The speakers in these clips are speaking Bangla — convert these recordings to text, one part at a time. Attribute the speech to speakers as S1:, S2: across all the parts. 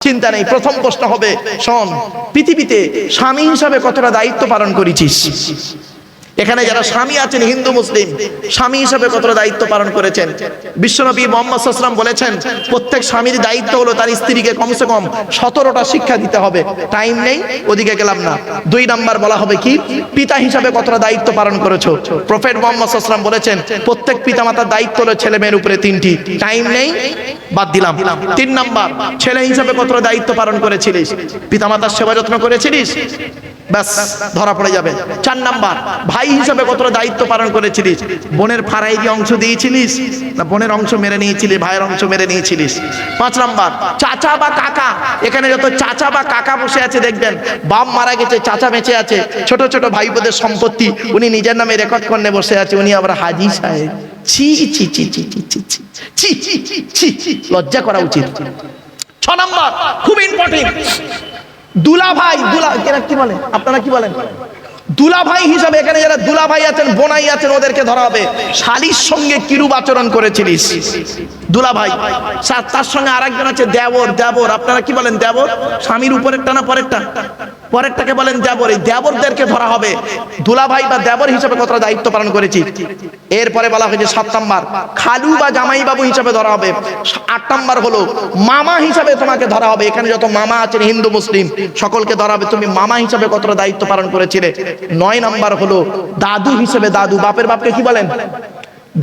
S1: চিন্তা নেই প্রথম প্রশ্ন হবে শোন পৃথিবীতে স্বামী হিসাবে কতটা দায়িত্ব পালন করেছিস? এখানে যারা স্বামী আছেন, হিন্দু, মুসলিম, স্বামী হিসাবে কতটা দায়িত্ব পালন করেছেন? বিশ্বনবী মোহাম্মদ বলেছেন, প্রত্যেক স্বামীর দায়িত্ব হলো তার স্ত্রীকে কমসে কম সতেরোটা শিক্ষা দিতে হবে। টাইম নেই, ওদিকে গেলাম না। দুই নাম্বার বলা হবে কি, পিতা হিসাবে কতটা দায়িত্ব পালন করেছ? প্রফেট মোহাম্মদ সাল্লাম বলেছেন, প্রত্যেক পিতামাতার দায়িত্ব হলো ছেলে মেয়ের উপরে তিনটি। টাইম নেই, বাদ দিলাম। তিন নাম্বার, ছেলে হিসাবে কতটা দায়িত্ব পালন করেছিলিস? পিতামাতার সেবা যত্ন করেছিলিস? ব্যাস ধরা পড়ে যাবে চার নাম্বার ভাই হিসাবে কতটা দায়িত্ব পালন করেছিলিস বোনের ফারাই দিয়ে অংশ দিয়েছিলিস না বোনের অংশ মেরে নিয়েছিলিস ভাইয়ের অংশ মেরে নিয়েছিলিস পাঁচ নাম্বার চাচা বা কাকা এখানে যত চাচা বা কাকা বসে আছে দেখবেন বাপ মারা গেছে চাচা বেঁচে আছে ছোট ছোট ভাই বোনের সম্পত্তি উনি নিজের নামে রেকর্ড করে বসে আছে উনি আবার হাজি সাহেব ছি ছি ছি ছি ছি ছি ছি ছি ছি ছি লজ্জা করা উচিত ছ নাম্বার খুব ইম্পর্টেন্ট দুলা ভাই দুলা এরা কি বলে? আপনারা কি বলেন? দুলা ভাই হিসাবে এখানে যারা দুলা ভাই আছেন, বোনাই আছেন, ওদেরকে ধরা হবে। শালির সঙ্গে কিরূপ আচরণ করেছিলিস? দুলা ভাই তার সঙ্গে আরেকজন আছে, দেবর দেবর। আপনারা কি বলেন দেবর? স্বামীর উপরেরটা না পরেরটা? পরেরটাকে বলেন দেবর। এই দেবরদেরকে ধরা হবে। দুলা ভাই বা দেবর হিসাবে কতটা দায়িত্ব পালন করেছি? এরপরে বলা হয়েছে সাত নাম্বার। খালু বা জামাই বাবু হিসাবে ধরা হবে। আট নাম্বার হলো, মামা হিসাবে তোমাকে ধরা হবে। এখানে যত মামা আছেন, হিন্দু, মুসলিম, সকলকে ধরা হবে। তুমি মামা হিসাবে কতটা দায়িত্ব পালন করেছিলে? নয় নাম্বার হলো দাদু হিসেবে দাদু বাপের বাপকে কি বলেন?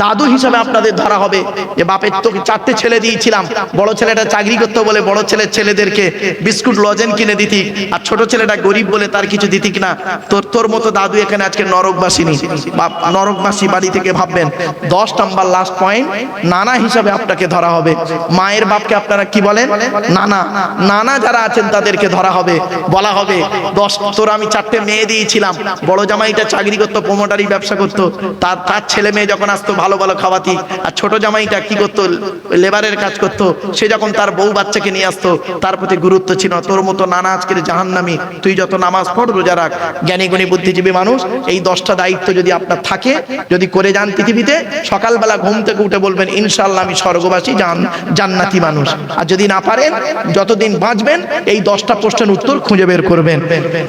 S1: দাদু হিসাবে আপনাদের ধরা হবে। যে বাপের তোকে চারটে ছেলে দিয়েছিলাম। বড় ছেলেটা চাকরি করতে বলে বড় ছেলের ছেলেদেরকে বিস্কুট, লজেন কিনে দিতি। আর ছোট ছেলেটা গরিব বলে তার কিছু দিতি কিনা, তোর তোর মতো দাদু এখানে আজকে নরকবাসিনী। বাপ, নরকবাসী বাড়ি থেকে ভাববেন, দশ নাম্বার লাস্ট পয়েন্ট নানা হিসাবে আপনাকে ধরা হবে। মায়ের বাপকে আপনারা কি বলেন? নানা। নানা যারা আছেন তাদেরকে ধরা হবে। বলা হবে, দশ, তোর আমি চারটে মেয়ে দিয়েছিলাম। বড় জামাইটা চাকরি করতো প্রোমোটারি ব্যবসা করতো। তার তার ছেলে মেয়ে যখন আসতো ভালো ভালো খাওয়াতি। আর ছোট জামাইটা কি করতো? লেবারের কাজ করতো। সে যখন তার বউ বাচ্চাকে নিয়ে আসতো, তার প্রতি গুরুত্ব ছিল তোর মতো নানা আজকের জাহান্নামি, তুই যত নামাজ পড়, রোজা রাখ। জ্ঞানী, গুণী, বুদ্ধিজীবী মানুষ, এই দশটা দায়িত্ব যদি আপনার থাকে, যদি করে যান পৃথিবীতে, সকালবেলা ঘুম থেকে উঠে বলবেন ইনশাল্লাহ আমি স্বর্গবাসী, জান জান্নাতি মানুষ। আর যদি না পারেন, যতদিন বাঁচবেন, এই দশটা প্রশ্নের উত্তর খুঁজে বের করবেন।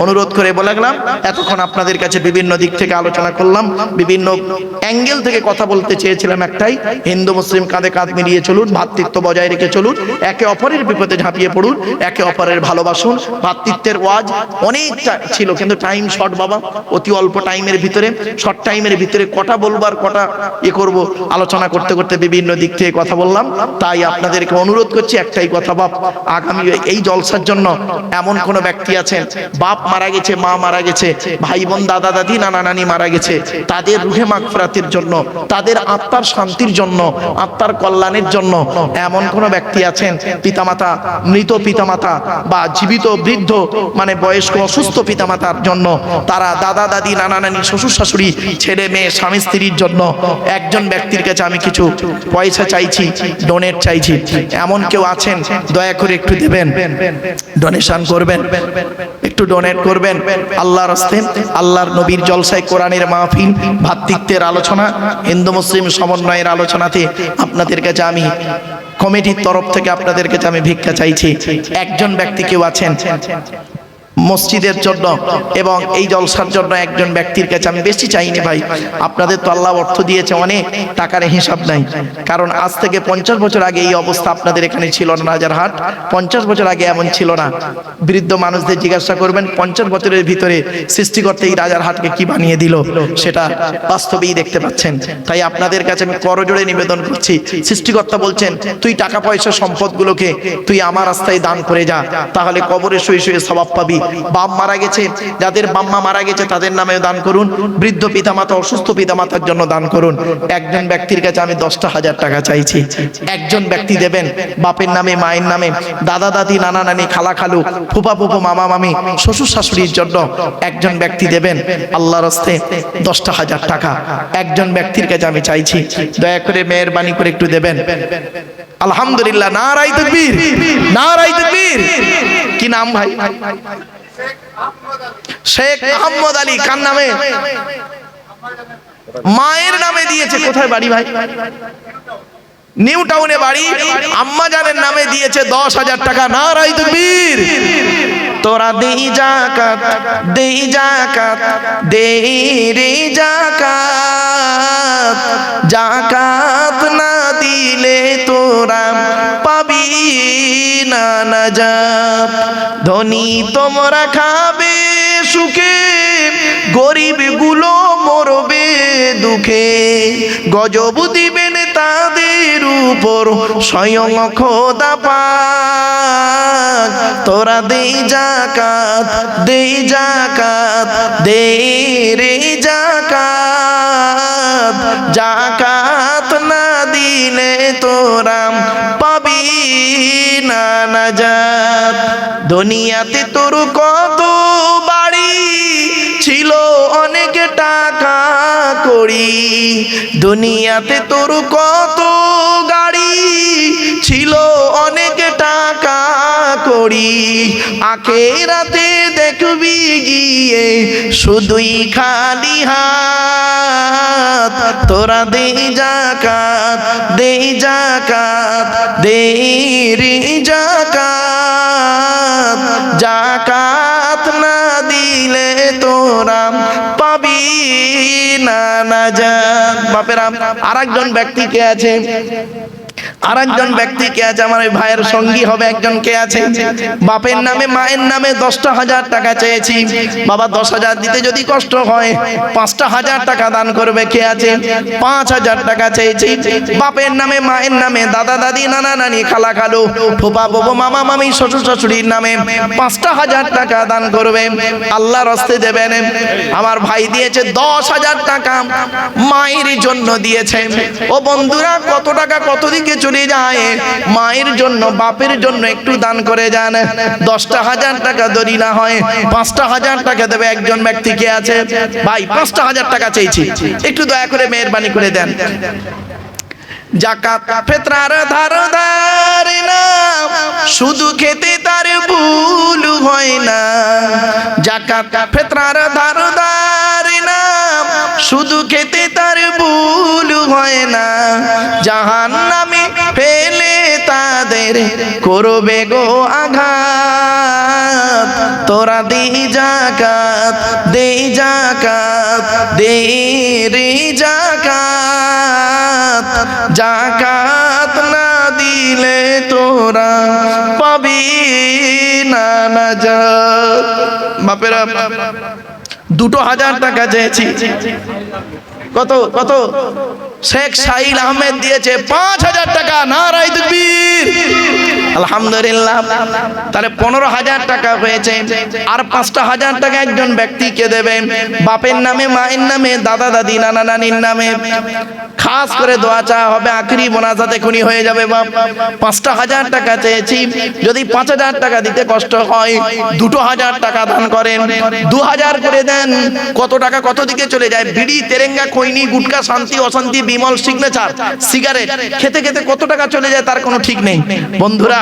S1: অনুরোধ করে বলে গেলাম এতক্ষণ আপনাদের কাছে বিভিন্ন দিক থেকে আলোচনা করলাম, বিভিন্ন অ্যাঙ্গেল থেকে কথা বলতে চেয়েছিলাম একটাই, হিন্দু, মুসলিম কাঁধে কাঁধ মিলিয়ে চলুন ভ্রাতৃত্ব বজায় রেখে চলুন, একে অপরের বিপদে ঝাঁপিয়ে পড়ুন, একে অপরের ভালোবাসুন ভ্রাতৃত্বের ওয়াজ অনেকটা ছিল, কিন্তু টাইম শর্ট বাবা, অতি অল্প টাইমের ভিতরে শর্ট টাইমের ভিতরে কটা বলব আর কটা এ করব, আলোচনা করতে করতে বিভিন্ন দিক থেকে কথা বললাম, তাই আপনাদেরকে অনুরোধ করছি একটাই কথা বাপ, আগামী এই জলসার জন্য এমন কোন ব্যক্তি আছেন, বাপ মারা গেছে, মা মারা গেছে, ভাই বোন, দাদা, দাদি, নানা, নানি মারা গেছে, তাদের রুহে মাগফিরাতের জন্য, তাদের আত্মার শান্তির জন্য, আত্মার কল্যাণের জন্য এমন কোন ব্যক্তি আছেন? পিতামাতা, মৃত পিতামাতা বা জীবিত, বৃদ্ধ মানে বয়স্ক, অসুস্থ পিতামাতার জন্য তারা দাদা, দাদি, নানা, নানি, শ্বশুর, শাশুড়ি, ছেলে, মেয়ে, স্বামী, স্ত্রীর জন্য একজন ব্যক্তির কাছে আমি কিছু পয়সা চাইছি ডোনেট চাইছি। এমন কেউ আছেন? দয়া করে একটু দেবেন। ডোনেশন করবেন। একটু ডোনেট করবেন। আল্লাহর হস্তে, আল্লাহর নবীর জলসায় কোরআনের মাহফিল, ভাতৃত্বের আলোচনা, হিন্দু মুসলিম সমন্বয়ের আলোচনাতে আপনাদের কাছে আমি কমিটির তরফ থেকে আপনাদের কাছে আমি ভিক্ষা চাইছি। একজন ব্যক্তি কেউ আছেন মসজিদের জন্য এবং এই জলসার জন্য একজন ব্যক্তির কাছে আমি বেশি চাইনি ভাই। আপনাদের তো আল্লাহ অর্থ দিয়েছে, অনেক টাকার হিসাব নাই। কারণ আজ থেকে পঞ্চাশ বছর আগে এই অবস্থা আপনাদের এখানে ছিল না রাজারহাট। পঞ্চাশ বছর আগে এমন ছিল না। বৃদ্ধ মানুষদের জিজ্ঞাসা করবেন, পঞ্চাশ বছরের ভিতরে সৃষ্টিকর্তা এই রাজারহাটকে কি বানিয়ে দিল? সেটা বাস্তবেই দেখতে পাচ্ছেন। তাই আপনাদের কাছে আমি করজোড়ে নিবেদন করছি। সৃষ্টিকর্তা বলছেন, তুই টাকা পয়সা সম্পদগুলোকে, তুই আমার রাস্তায় দান করে যা। তাহলে কবরে শুয়ে শুয়ে স্বভাব পাবি। বাপ মারা গেছে, যাদের বাম্মা মারা গেছে তাদের নামে দান করুন। বৃদ্ধ পিতামাতা, অসুস্থ পিতামাতার জন্য দান করুন। একজন ব্যক্তির কাছে আমি দশটা হাজার টাকা চাইছি। একজন ব্যক্তি দেবেন, বাপের নামে, মায়ের নামে, দাদা, দাদি, নানা, নানি, খালা, খালু, ফুপা, ফুপু, মামা, মামি, শ্বশুর, শাশুড়ির জন্য একজন ব্যক্তি দেবেন। আল্লাহর হস্তে দশটা হাজার টাকা। একজন ব্যক্তির কাছে আমি চাইছি। দয়া করে মেহরবানি করে একটু দেবেন। আলহামদুলিল্লাহ নারাই তকবীর নারাই তকবীর। কি নাম ভাই? শেখ আহমদ আলী কার নামে? মায়ের নামে দিয়েছে। কোথায় বাড়ি ভাই? নিউ টাউনে বাড়ি। আম্মা জানের নামে দিয়েছে দশ হাজার টাকা। না রাই তকবীর। তোরা দেই জাকাত দেই জাকাত, দেই রে জাকাত। জাকাত না দিলে তোরা না নাজাত ধনী তোমরা খাবে সুখে গরিবগুলো মরবে দুঃখে। গজব দিবেন তাদের উপর, স্বয়ং খোদা পাক। তোরা দে জাকাত দে জাকাত দে রে জাকাত জাকাত না দিলে তোরা দুনিয়াতে তোর কত বাড়ি ছিল, অনেক টাকা করি। দুনিয়াতে তোর কত গাড়ি ছিল, অনেক টাকা করি। আখেরাতে দেখবি গিয়ে, শুধুই খালি হাত। তোরা দে জাকাত দে জাকাত রে জাকাত জাকাত না দিলে তোরা পাবি না নাজাত। বাপেরা, আরেকজন ব্যক্তি কে আছে? আরেকজন ব্যক্তি কে আছে? আমার ওই ভাইয়ের সঙ্গী হবে একজন কে আছে? বাপের নামে মায়ের নামে দশটা হাজার টাকা চেয়েছি। বাবা দশ হাজার দিতে যদি কষ্ট হয় পাঁচটা হাজার টাকা দান করবে কে আছে? পাঁচ হাজার টাকা চেয়েছি। বাপের নামে মায়ের নামে দাদা দাদি নানা নানি খালা খালু ফুপা ববু মামা মামি শ্বশুর শাশুড়ির নামে পাঁচটা হাজার টাকা দান করবে। আল্লাহ রস্তে দেবেন। আমার ভাই দিয়েছে দশ হাজার টাকা। মায়ের জন্য দিয়েছে। ও বন্ধুরা কত টাকা কত দিকে চলে যায়। মায়ের জন্য, বাপের জন্য একটু দান করে যান। দশটা হাজার টাকা দরি না হয়, পাঁচটা হাজার টাকা দেবে একজন ব্যক্তিকে আছে? ভাই, পাঁচটা হাজার টাকা চেয়েছি। একটু দয়া করে মেহরবানি করে দেন। জাকাত, ফেতরার ধার, ধারে না। শুধু খেতে তার ভুল হয় না। জাকাত, ফেতরার ধার, ধারে শুধু খেতে তার ভুল হয় না। জাহান নামে ফেলে তাদের করবে গো আঘাত। তোরা দে জাকাত দে জাকাত দে রে জাকাত জাকাত না দিলে তোরা পাবি না নাজাত। বাপেরা দুটো হাজার টাকা চেয়েছি। কত কত? শেখ সাহিল আহমেদ দিয়েছে পাঁচ হাজার টাকা নারাই তকবীর। আলহামদুলিল্লাহ। তাহলে পনেরো হাজার টাকা হয়েছে। আর পাঁচটা হাজার টাকা একজন ব্যক্তিকে দেবেন বাপের নামে, মায়ের নামে, দাদা, দাদি, নানা, নানির নামে। খাস করে দোয়া চাওয়া হবে, আখরি মোনাজাতে খুনি হয়ে যাবে বাপ। পাঁচটা হাজার টাকা চেয়েছি। যদি পাঁচ হাজার টাকা দিতে কষ্ট হয়, দুটো হাজার টাকা দান করেন। দু হাজার করে দেন। কত টাকা কত দিকে চলে যায়? বিড়ি, তেরেঙ্গা, খৈনি, গুটকা, শান্তি, অশান্তি বিমল সিগনেচার সিগারেট খেতে খেতে কত টাকা চলে যায় তার কোনো ঠিক নেই। বন্ধুরা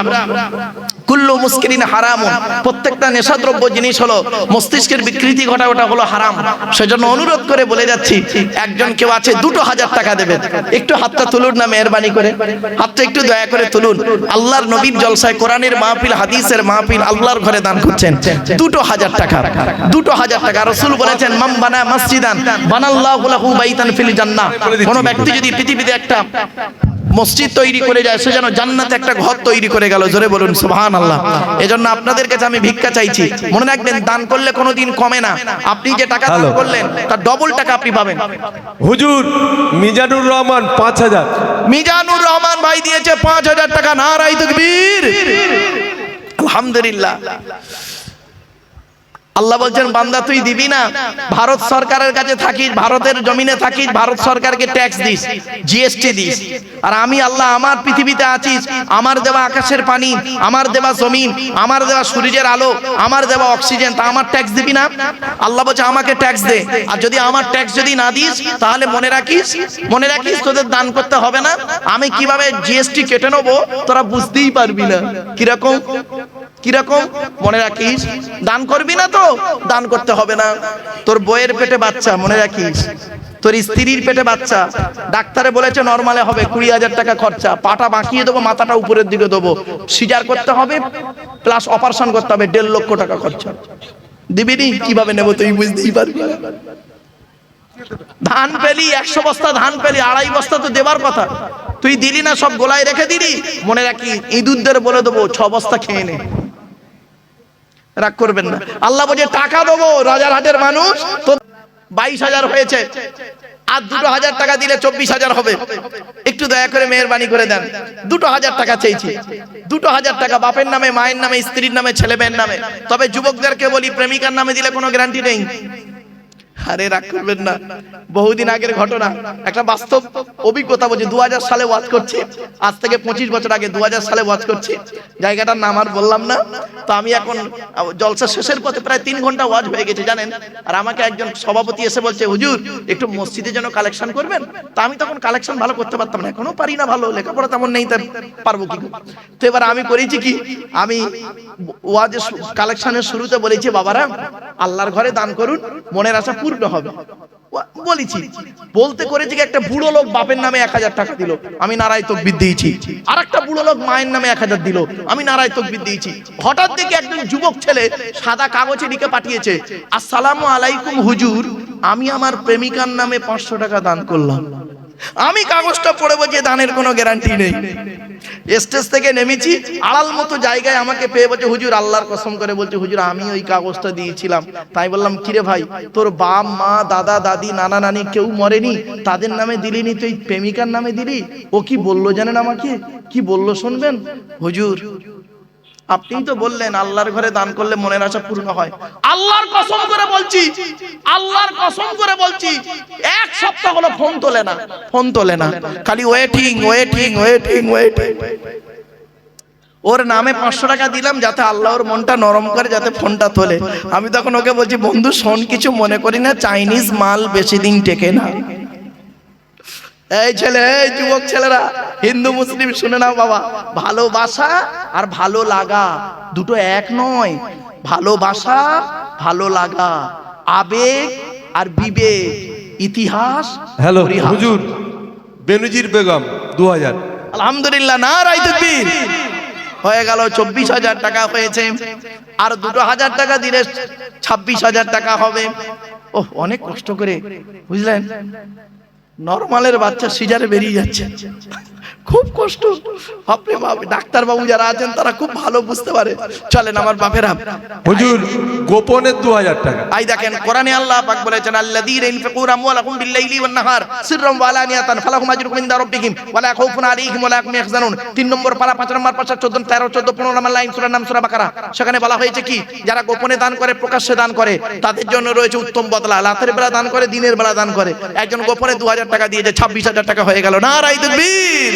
S1: কুল্লু মুস্কিরিন হারাম। প্রত্যেকটা নেশাদ্রব্য জিনিস হলো মস্তিষ্কের বিকৃতি ঘটা, ওটা হলো হারাম। সেজন্য অনুরোধ করে বলে যাচ্ছি, একজন কেউ আছে, দুটো হাজার টাকা দেবেন একটু হাতটা তুলুন না, মেহরবানি করে। হাতটা একটু দয়া করে তুলুন। আল্লাহর নবীর জলসায় কোরআনের মাহফিল, হাদিসের মাহফিল আল্লাহর ঘরে দান করছেন। দুটো হাজার টাকা, দুটো হাজার টাকা। রসুল বলেছেন মাম বানা মসজিদান, বানাল্লাহু লাহু বাইতান ফিল জান্নাহ। কোন ব্যক্তি যদি পৃথিবীতে একটা মসজিদ তৈরি করে যায় সে যেন জান্নাতে একটা ঘর তৈরি করে গেল। জোরে বলুন সুবহান আল্লাহ এজন্য আপনাদের কাছে আমি ভিক্ষা চাইছি। মনে রাখবেন দান করলে কোনোদিন কমে না। আপনি যে টাকা দান করলেন তার ডবল টাকা আপনি পাবেন।
S2: হুজুর মিজানুর রহমান পাঁচ হাজার।
S1: মিজানুর রহমান ভাই দিয়েছে পাঁচ হাজার টাকা। নারাই তকবীর। আলহামদুলিল্লাহ। আল্লাহ বলছেন, বান্দা, তুই দিবি না? ভারত সরকারের কাছে থাকিস, ভারতের জমিনে থাকিস, ভারত সরকারকে ট্যাক্স দিস জিএসটি দিস। আর আমি আল্লাহ, আমার পৃথিবীতে আছিস, আমার দেওয়া আকাশের পানি, আমার দেওয়া জমিন, আমার দেওয়া সূর্যের আলো, আমার দেওয়া অক্সিজেন তা আমার ট্যাক্স দিবি না? আল্লাহ বলছে, আমাকে ট্যাক্স দে। আর যদি আমার ট্যাক্স যদি না দিস, তাহলে মনে রাখিস মনে রাখিস তোদের দান করতে হবে না। আমি কীভাবে জিএসটি কেটে নেব, তোরা বুঝতেই পারবি না। কীরকম? কীরকম? মনে রাখিস? দান করবি না তো? দান করতে হবে না। তোর বইয়ের পেটে বাচ্চা, মনে রাখিস? তোর স্ত্রীর পেটে বাচ্চা। ডাক্তারে বলেছে, নর্মালে হবে, কুড়ি হাজার টাকা খরচা। পাটা বাঁকিয়ে দেবো, মাথাটা উপরের দিকে দেবো। সিজার করতে হবে, প্লাস অপারেশন করতে হবে, দেড় লক্ষ টাকা খরচা। দিবি নি? কীভাবে নেব তুই বুঝতেই পারবি ধান পেলি, একশো বস্তা ধান পেলি, আড়াই বস্তা তো দেবার কথা। তুই দিলি না, সব গোলায় রেখে দিলি। মনে রাখি ইঁদুরদের বলে দেবো, ছ বস্তা খেয়ে নে। রাগ করবেন না। আল্লাহ বলছে, টাকা দেবো, রাজার হাটের মানুষ, তো বাইশ হাজার হয়েছে। আর দুটো হাজার টাকা দিলে চব্বিশ হাজার হবে। একটু দয়া করে মেহরবানি করে দেন। দুটো হাজার টাকা চেয়েছি। দুটো হাজার টাকা বাপের নামে, মায়ের নামে, স্ত্রীর নামে ছেলে মেয়ের নামে। তবে যুবকদেরকে বলি, প্রেমিকার নামে দিলে কোনো গ্যারান্টি নেই। আরে রাগ করবেন না। বহুদিন আগের ঘটনা, একটা বাস্তব অভিজ্ঞতা বলছি দু হাজার সালে ওয়াজ করছি। আজ থেকে পঁচিশ বছর আগে দু হাজার সালে ওয়াজ করছি। জায়গাটার নাম আর বললাম না। তো আমি এখন জলসা শেষের পথে প্রায় তিন ঘণ্টা ওয়াজ হয়ে গেছে, জানেন? আর আমাকে একজন সভাপতি এসে বলছে, হুজুর, একটু মসজিদে যেন কালেকশন করবেন? তা আমি তখন কালেকশন ভালো করতে পারতাম না। এখনও পারি না ভালো, লেখাপড়া তেমন নেই তার পারব কি তো এবার আমি করেছি কি? আমি ওয়াজের কালেকশনের শুরুতে বলেছি, বাবারা, আল্লাহর ঘরে দান করুন, মনের আশা পূর্ণ হবে। বলেছি, বলতে করেছি একটা বুড়ো লোক বাপের নামে এক হাজার টাকা দিল, আমি নারায় তকবির দিয়েছি। আর একটা বুড়ো লোক মায়ের নামে এক হাজার দিল, আমি নারায় তকবির দিয়েছি। হঠাৎ দেখে একজন যুবক ছেলে সাদা কাগজে লিখে পাঠিয়েছে, আসসালামু আলাইকুম হুজুর, আমি আমার প্রেমিকার নামে পাঁচশো টাকা দান করলাম। আমি কাগজটা পড়ে বলছি দানের কোনো গ্যারান্টি নেই। স্টেজ থেকে নেমেছি, আড়াল মতো জায়গায় আমাকে পেয়ে বলছে, হুজুর, আল্লাহর কসম করে বলছে, হুজুর, আমি ওই কাগজটা দিয়েছিলাম। তাই বললাম, কিরে ভাই, তোর বাপ, মা, দাদা, দাদি, নানা, নানি কেউ মরেনি? তাদের নামে দিলিনি, তুই প্রেমিকার নামে দিলি? ও কি বলল জানেন আমাকে? কি বলল শুনবেন? হুজুর আপনিই তো বললেন, আল্লাহর ঘরে দান করলে মনের আশা পূর্ণ হয়। আল্লাহর কসম করে বলছি, আল্লাহর কসম করে বলছি, এক সপ্তাহ হলো ফোন তোলে না, ফোন তোলে না। খালি ওয়েটিং ওয়েটিং ওয়েটিং ওয়েটিং ওর নামে পাঁচশো টাকা দিলাম যাতে আল্লাহ ওর মনটা নরম করে, যাতে ফোনটা তোলে। আমি তখন ওকে বলছি, বন্ধু, শোন, কিছু মনে করি না, চাইনিজ মাল বেশি দিন টেকে না। এই ছেলে এই যুবক ছেলেরা হিন্দু মুসলিম শুনে নাও বাবা। ভালোবাসা আর ভালো লাগা। দুটো এক নয়। ভালোবাসা ভালো লাগা। আবেগ আর বিবেক। ইতিহাস
S2: হ্যালো। হুজুর বেনুজির বেগম দু হাজার
S1: আলহামদুলিল্লাহ না রাই তকবীর হয়ে গেল চব্বিশ হাজার টাকা হয়েছে। আর দুটো হাজার টাকা দিলে ছাব্বিশ হাজার টাকা হবে। ও অনেক কষ্ট করে বুঝলেন? নর্মালের বাচ্চা সিজারে বেরিয়ে যাচ্ছে। খুব কষ্ট। বাপ ডাক্তার বাবু যারা আছেন তারা খুব ভালো বুঝতে পারে। চলেন আমার বাপেরা
S2: হুজুর দু হাজার টাকা।
S1: আই দেখেন কোরআনে আল্লাহ পাক বলেছেন আল্লাযীনা ইনফিকুনা আমওয়ালাহুম বিল-লাইলি ওয়ান-নাহার সিররাম ওয়া আলানিয়াতান ফালাহুম আজরুহুম ইনদা রাব্বিহিম ওয়া লা খাউফুন আলাইহিম ওয়া লা হুম ইয়াহজানুন। তিন নম্বর পারা পাঁচ নম্বর পাঁচ 14 13 14 15 নম্বর লাইন সূরা নাম সূরা বাকারা। সেখানে বলা হয়েছে কি যারা গোপনে দান করে প্রকাশ্যে দান করে তাদের জন্য রয়েছে উত্তম বদলা। রাতের বেলা দান করে দিনের বেলা দান করে। একজন গোপনে 2000 টাকা দিয়েছে 26000 টাকা হয়ে গেল। না রাই তাকবীর!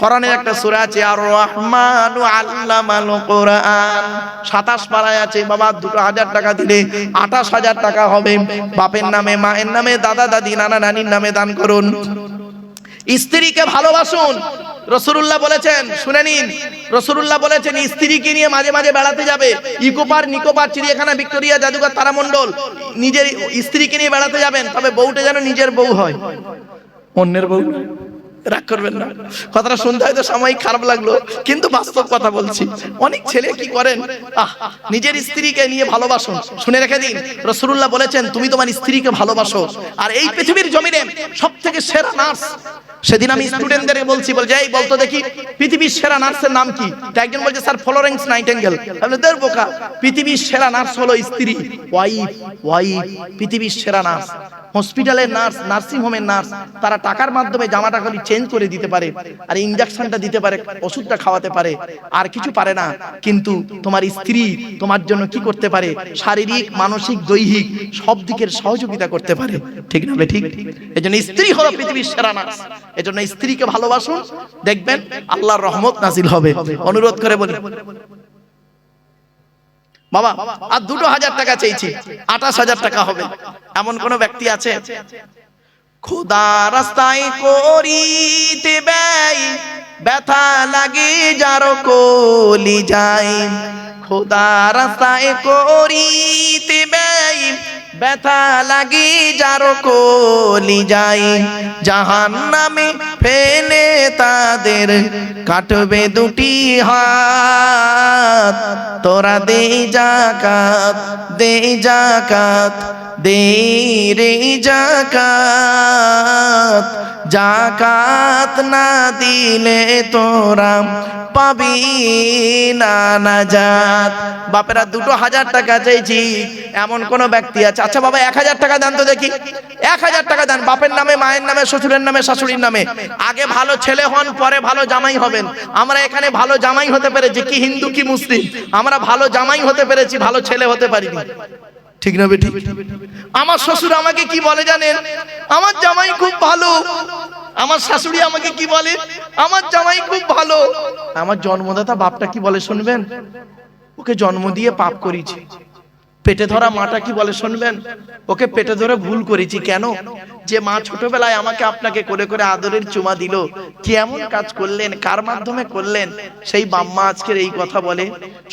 S1: কোরআনে একটা সূরা আছে আর রহমানু আল্লামাল কোরআন। 27 পারায় আছে, বাবা, দুটো হাজার টাকা দিলে 28000 টাকা হবে। বাপের নামে, মায়ের নামে, দাদা, দাদি, নানা, নানির নামে দান করুন। স্ত্রীকে ভালোবাসুন। রসুল্লাহ বলেছেন, শুনে নিন রসুল্লাহ বলেছেন, স্ত্রীকে নিয়ে মাঝে মাঝে বেড়াতে যাবে। ইকোপার, নিকোপার, চিড়িয়াখানা, ভিক্টোরিয়া, জাদুঘর, তারামণ্ডল, নিজের স্ত্রীকে নিয়ে বেড়াতে যাবেন, তবে বউটা যেন নিজের বউ হয়। অন্যের বউ। রাগ করবেন না। কথাটা শুনতে হয়তো সাময়িক খারাপ লাগল, কিন্তু বাস্তব কথা বলছি। অনেক ছেলে কি করেন? আহ, নিজের স্ত্রীকে নিয়ে ভালোবাসুন। শুনে রেখে দিন। রসুল্লাহ বলেছেন, তুমি তোমার স্ত্রীকে ভালোবাসো। আর এই পৃথিবীর জমিনে সব থেকে সেরা নার্স সেদিন আমি স্টুডেন্টদের বলছি বল যাই বলতো দেখি, পৃথিবীর সেরা নার্সের নাম কি? একজন বলছে, স্যার, ফ্লোরেন্স নাইটেঙ্গেল। তাহলে দের বোকা, পৃথিবীর সেরা নার্স হলো স্ত্রী। ওয়াইফ ওয়াইফ, পৃথিবীর সেরা নার্স। হসপিটালের নার্স, নার্সিং হোমের নার্স, তারা টাকার মাধ্যমে জামাটা খালি চেঞ্জ করে দিতে পারে, আর ইঞ্জেকশনটা দিতে পারে, ওষুধটা খাওয়াতে পারে, আর কিছু পারে না। কিন্তু তোমার স্ত্রী তোমার জন্য কি করতে পারে? শারীরিক, মানসিক, দৈহিক সব দিকের সহযোগিতা করতে পারে। ঠিক না ঠিক? এজন্য স্ত্রী হলো পৃথিবীর সেরা নার্স। এজন্য স্ত্রীকে ভালোবাসুন, দেখবেন আল্লাহর রহমত নাজিল হবে। অনুরোধ করে বলি। বাবা, আর দুটো হাজার টাকা চেয়েছি, আঠাশ হাজার টাকা হবে। এমন কোন ব্যক্তি আছে? খোদা রাস্তায় করিতে ব্যয়, ব্যথা লাগে যার কলি যায়। খোদা রাস্তায় করিতে ব্যথা লাগি যার কলি যাই জাহান নামে ফেলে তাদের কাটবে দুটি হাত। তোরা দে জাকাত দে জাকাত দে রে জাকাত জাকাত না দিলে তোরা পাবি না নাজাত। বাপেরা, দুটো হাজার টাকা চাইছি, এমন কোন ব্যক্তি আছে? আচ্ছা বাবা, এক হাজার টাকা দেন তো দেখি। এক হাজার টাকা দেন, বাপের নামে, মায়ের নামে, শ্বশুরের নামে, শাশুড়ির নামে। আগে ভালো ছেলে হন, পরে ভালো জামাই হবেন। আমরা এখানে ভালো জামাই হতে পেরেছি, কি হিন্দু, কি মুসলিম? আমরা ভালো জামাই হতে পেরেছি, ভালো ছেলে হতে পারিনি। ঠিক না বেটি আমার শ্বশুর আমাকে কি বলে জানেন? আমার জামাই খুব ভালো। আমার শাশুড়ি আমাকে কি বলে? আমার জামাই খুব ভালো। আমার জন্মদাতা বাপটা কি বলে শুনবেন? ওকে জন্ম দিয়ে পাপ করেছি পেটে ধরা মাটা কি বলে শুনবেন? ওকে পেটে ধরে ভুল করেছি, কেন? যে মা ছোটবেলায় আমাকে আপনাকে করে করে আদরের চুমা দিল। কি এমন কাজ করলেন? কার মাধ্যমে করলেন? সেই বাম্মা আজকের এই কথা বলে।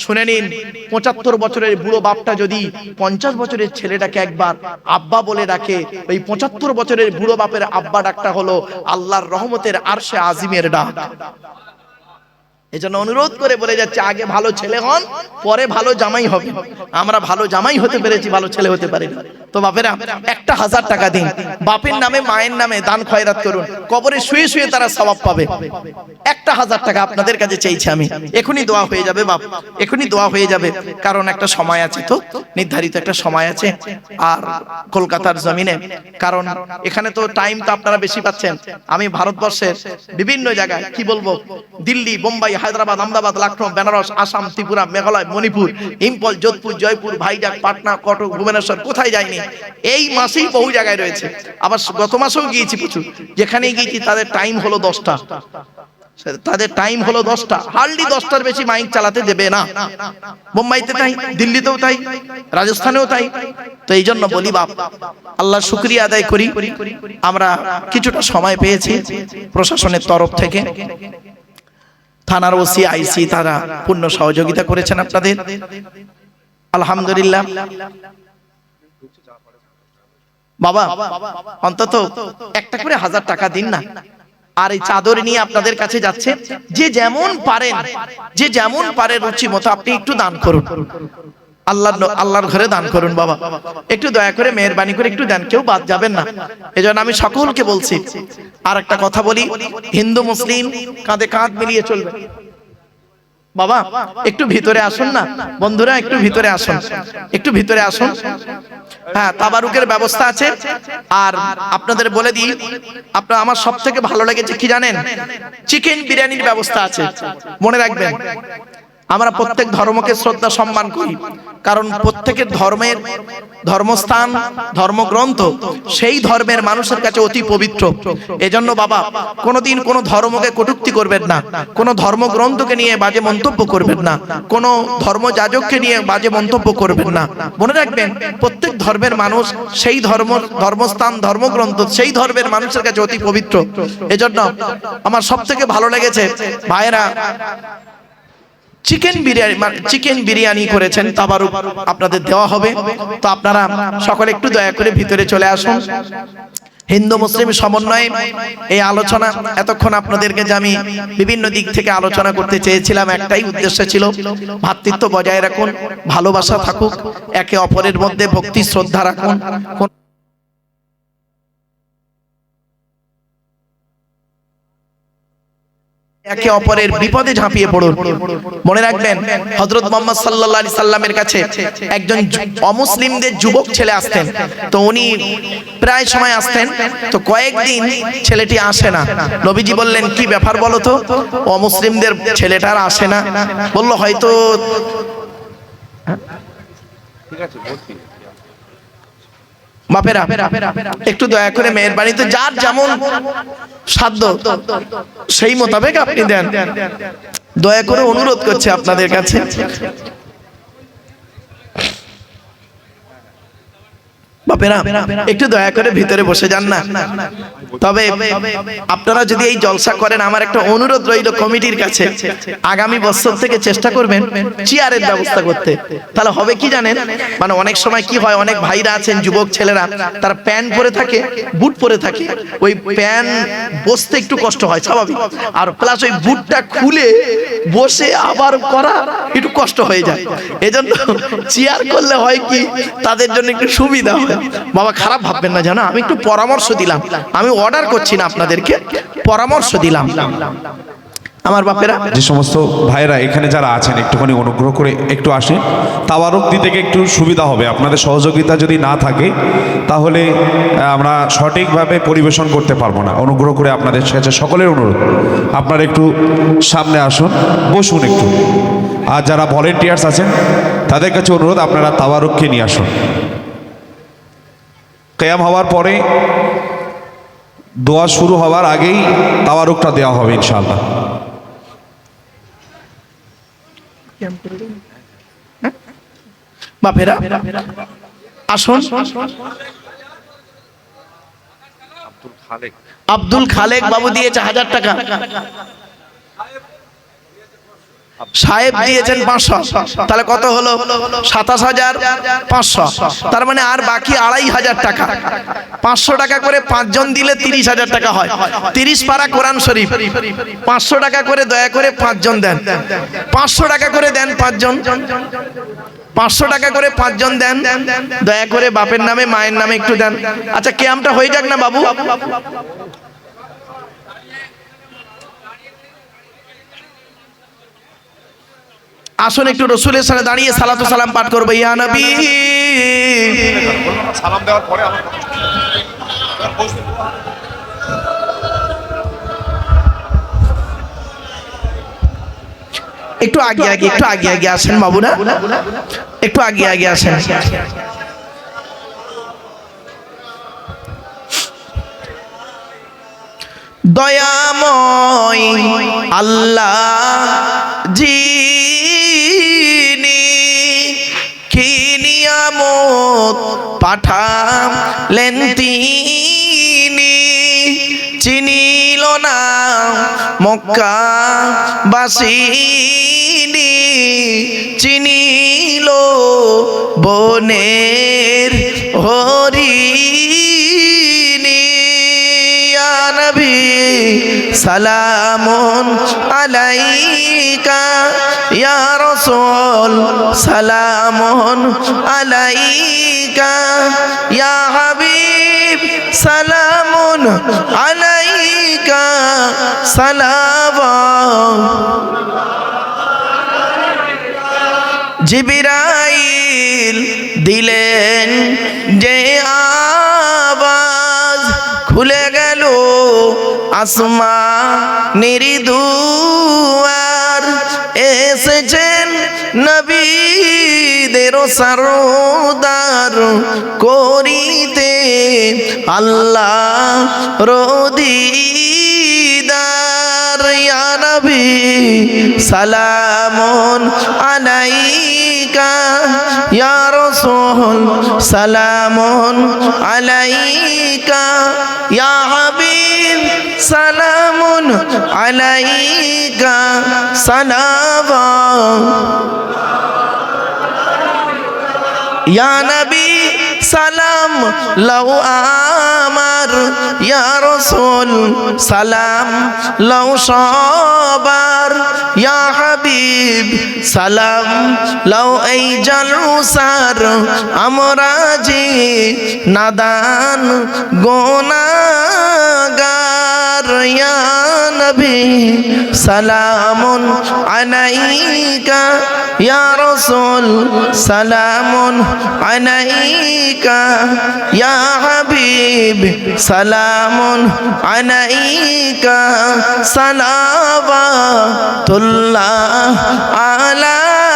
S1: শুনে নিন, পঁচাত্তর বছরের বুড়ো বাপটা যদি পঞ্চাশ বছরের ছেলেটাকে একবার আব্বা বলে ডাকে, ওই পঁচাত্তর বছরের বুড়ো বাপের আব্বা ডাকটা হলো আল্লাহর রহমতের আরশে আজিমের ডাক। এজন্য অনুরোধ করে বলে যাচ্ছে, আগে ভালো ছেলে হন, পরে ভালো জামাই হবে। আমরা ভালো জামাই হতে পেরেছি, ভালো ছেলে হতে পারি তো বাপেরা, একটা হাজার টাকা দিন। বাপের নামে, মায়ের নামে দান খয়রাত করুন। কবরে শুয়ে শুয়ে তারা সবাব পাবে। একটা হাজার টাকা আপনাদের কাছে চাইছি আমি। এখনই দোয়া হয়ে যাবে, বাপ। এখনই দোয়া হয়ে যাবে। কারণ একটা সময় আছে তো, নির্ধারিত একটা সময় আছে। আর কলকাতার জমিনে, কারণ এখানে তো টাইম তো আপনারা বেশি পাচ্ছেন। আমি ভারতবর্ষের বিভিন্ন জায়গায়, কি বলব? দিল্লি, বোম্বাই হায়দ্রাবাদ, আহমেদাবাদ লখনৌ বেনারস, আসাম, ত্রিপুরা, মেঘালয়, মণিপুর ইম্ফল যোধপুর, জয়পুর ভাইজাগ পাটনা, কটক, ভুবনেশ্বর কোথায় যায়নি? এই মাসেই বহু জায়গায় রয়েছে। আবার গত মাসেও গিয়েছি প্রচুর। যেখানেই গিয়েছি, তাদের টাইম হলো দশটা। তাদের টাইম হলো দশটা। হার্ডলি দশটার বেশি মাইক চালাতে দেবে না। বোম্বাইতে তাই, দিল্লিতেও তাই, রাজস্থানেও তাই। তো এই জন্য বলি, বাপ, আল্লাহ শুক্রিয়া আদায় করি। আমরা কিছুটা সময় পেয়েছি প্রশাসনের তরফ থেকে। থানার ওসি, আইসি তারা পূর্ণ সহযোগিতা করেছেন আপনাদের। আলহামদুলিল্লাহ। বাবা, অন্তত একটা করে হাজার টাকা দিন না। আর এই চাদর নিয়ে আপনাদের কাছে যাচ্ছে। যে যেমন পারেন, যে যেমন পারে রুচি মতো আপনি একটু দান করুন। আল্লাহর আল্লাহর ঘরে দান করুন বাবা। একটু দয়া করে মেহরবানি করে একটু দেন কেউ বাদ যাবেন না। এজন্য আমি সকলকে বলছি আর একটা কথা বলি হিন্দু মুসলিম কাঁধে কাঁধ মিলিয়ে চলবে। বাবা একটু ভিতরে আসুন না। বন্ধুরা একটু ভিতরে আসুন। একটু ভিতরে আসুন। হ্যাঁ তাবারুকের ব্যবস্থা আছে। আর আপনাদের বলে দিই আপনার আমার সব থেকে ভালো লেগেছে কি জানেন? চিকেন বিরিয়ানির ব্যবস্থা আছে। মনে রাখবেন। আমরা প্রত্যেক ধর্মকে শ্রদ্ধা, সম্মান করি। কারণ প্রত্যেকের ধর্মের ধর্মস্থান, ধর্মগ্রন্থ সেই ধর্মের মানুষের কাছে অতি পবিত্র। এজন্য বাবা, কোনোদিন কোনো ধর্মকে কটুক্তি করবেন না। কোনো ধর্মগ্রন্থকে নিয়ে বাজে মন্তব্য করবেন না। কোনো ধর্মযাজককে নিয়ে বাজে মন্তব্য করবেন না। মনে রাখবেন, প্রত্যেক ধর্মের মানুষ সেই ধর্ম, ধর্মস্থান, ধর্মগ্রন্থ সেই ধর্মের মানুষের কাছে অতি পবিত্র। এজন্য আমার সব থেকে ভালো লেগেছে, ভাইয়েরা চিকেন বিরিয়ানি চিকেন বিরিয়ানি করেছেন তাবারু আপনাদের দেওয়া হবে। তো আপনারা সকলে একটু দয়া করে ভিতরে চলে আসুন। হিন্দু মুসলিম সমন্বয়ে এই আলোচনা এতক্ষণ আপনাদেরকে যে আমি বিভিন্ন দিক থেকে আলোচনা করতে চেয়েছিলাম একটাই উদ্দেশ্য ছিল ভ্রাতৃত্ব বজায় রাখুন ভালোবাসা থাকুক একে অপরের মধ্যে ভক্তি শ্রদ্ধা রাখুন। একে অপরের বিপদে ঝাঁপিয়ে পড়ুন। মনে রাখবেন হজরত মোহাম্মদ সাল্লাহ সাল্লামের কাছে একজন অমুসলিমদের যুবক ছেলে আসতেন। তো উনি প্রায় সময় আসতেন, তো কয়েকদিন ছেলেটি আসে না। নবীজি বললেন, কি ব্যাপার বলো তো? অমুসলিমদের ছেলেটার আসে না। বলল, হয়তো বাপেরা, একটু দয়া করে মেয়ের বাড়িতে যার যেমন সাধ্য, সেই মোতাবেক আপনি দেন। দয়া করে অনুরোধ করছে আপনাদের কাছে। বাপেরা, একটু দয়া করে ভিতরে বসে যান না। তবে আপনারা যদি এই জলসা করেন, আমার একটা অনুরোধ রইল কমিটির কাছে। আগামী বছর থেকে চেষ্টা করবেন চেয়ারের ব্যবস্থা করতে। তাহলে হবে কি জানেন? মানে অনেক সময় কি হয়, অনেক ভাইরা আছেন, যুবক ছেলেরা, তারা প্যান্ট পরে থাকে, বুট পরে থাকে। ওই প্যান্ট বসতে একটু কষ্ট হয়, স্বাভাবিক। আর প্লাস ওই বুটটা খুলে বসে আবার করা একটু কষ্ট হয়ে যায়। এজন্য চেয়ার করলে হয় কি, তাদের জন্য একটু সুবিধা হয়। বাবা, খারাপ ভাববেন না জানো, আমি একটু পরামর্শ দিলাম। আমি অর্ডার করছি না আপনাদেরকে, পরামর্শ দিলাম। আমার বাপেরা,
S3: যে সমস্ত ভাইরা এখানে যারা আছেন, একটুখানি অনুগ্রহ করে একটু আসেন। তাওয়ারক দিতে একটু সুবিধা হবে। আপনাদের সহযোগিতা যদি না থাকে, তাহলে আমরা সঠিকভাবে পরিবেশন করতে পারব না। অনুগ্রহ করে আপনাদের কাছে সকলের অনুরোধ। আপনারা একটু সামনে আসুন, বসুন একটু। আর যারা ভলেন্টিয়ার্স আছেন, তাদের কাছে অনুরোধ, আপনারা তাওয়ারককে নিয়ে আসুন। কেয়াম হওয়ার পরে দোয়া শুরু হওয়ার আগেই তাওয়ারকটা দেওয়া হবে ইনশাআল্লাহ।
S1: বাপেরা আসুন। আব্দুল খালেক বাবু দিয়েছে হাজার টাকা। সাহেব দিয়েছেন পাঁচশো। তাহলে কত হলো সাতাশ হাজার পাঁচশো। তার মানে আর বাকি আড়াই হাজার টাকা। পাঁচশো টাকা করে পাঁচজন দিলে তিরিশ হাজার টাকা হয়। তিরিশ পারা কোরআন শরীফ। পাঁচশো টাকা করে দয়া করে পাঁচজন দেন। পাঁচশো টাকা করে দেন পাঁচজন। পাঁচশো টাকা করে পাঁচজন দেন। দয়া করে বাপের নামে মায়ের নামে একটু দেন। আচ্ছা ক্যাম্পটা হয়ে যাক না বাবু? আসুন একটু রসুলের সাথে দাঁড়িয়ে সালাতু সালাম পাঠ করব ইয়া নবী।
S3: সালাম দেওয়ার পরে
S1: একটু আগে আগে একটু আগে আগে আসেন বাবু না একটু আগে আগে আসেন। দয়াময় আল্লাহ যিনি পাঠালেন তিনি চিনিল না। মক্কা বাসিনি চিনিল বনের হরিণী সালামুন আলাইকা, ইয়া রাসূল, সালামুন আলাইকা, ইয়া হাবিব, সালামুন আলাইকা, সালাম। জিবিরাইল দিলেন যে আওয়াজ খুলে গেল। আসমা নিরিদুয়ার এসেছেন নবীদের সরদার করিতে আল্লাহ রদিদার। নবী, সালামুন আলাইকা। ইয়া রাসূল, সালামুন আলাইকা। ইয়া হাবিব সালামুন আলাইকা ইয়া নবী, সালাম লও আমার। ইয়া রাসূল, সালাম লও সবার। ইয়া হাবিব, সালাম লও এই আমরা যে নাদান গোনাগার ইয়া নবী সালামুন আলাইকা ইয়া রাসূল সালামুন আলাইকা ইয়া হাবিব সালামুন আলাইকা আলাইকা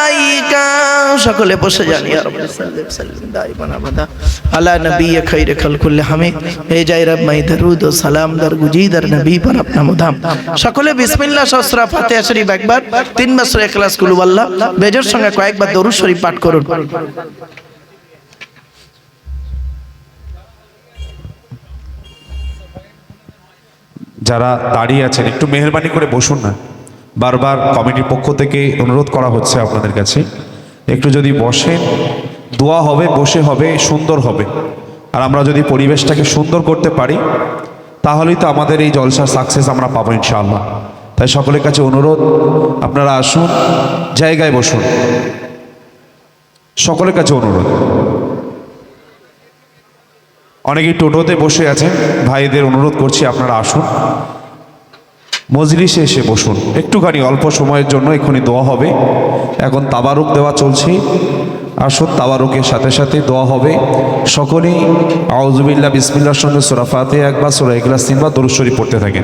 S1: সকলে বসে জানি নবী যাই সালাম দর নবী পর সকলে সসরা শরীফ একবার, তিন বেজর সঙ্গে কয়েকবার শরীফ পাঠ করুন।
S3: যারা দাঁড়িয়ে আছেন, একটু মেহরবানি করে বসুন না। বারবার কমিটির পক্ষ থেকে অনুরোধ করা হচ্ছে আপনাদের কাছে। একটু যদি বসেন দোয়া হবে, বসে হবে, সুন্দর হবে। আর আমরা যদি পরিবেশটাকে সুন্দর করতে পারি, তাহলেই তো আমাদের এই জলসার সাকসেস আমরা পাবো ইনশাআল্লাহ। তাই সকলের কাছে অনুরোধ, আপনারা আসুন, জায়গায় বসুন। সকলের কাছে অনুরোধ। অনেকেই টোটোতে বসে আছেন, ভাইদের অনুরোধ করছি আপনারা আসুন। মজলিসে এসে বসুন। একটুখানি অল্প সময়ের জন্য এখনই দোয়া হবে। এখন তাবারুক দেওয়া চলছে। আসুন, তাবারুকের সাথে সাথে দোয়া হবে। সকলেই আউজুবিল্লা বিসমিল্লার সঙ্গে সোরাফাতে একবার সোরা এগলাস তিনবার দরুশ্বরী পড়তে থাকেন।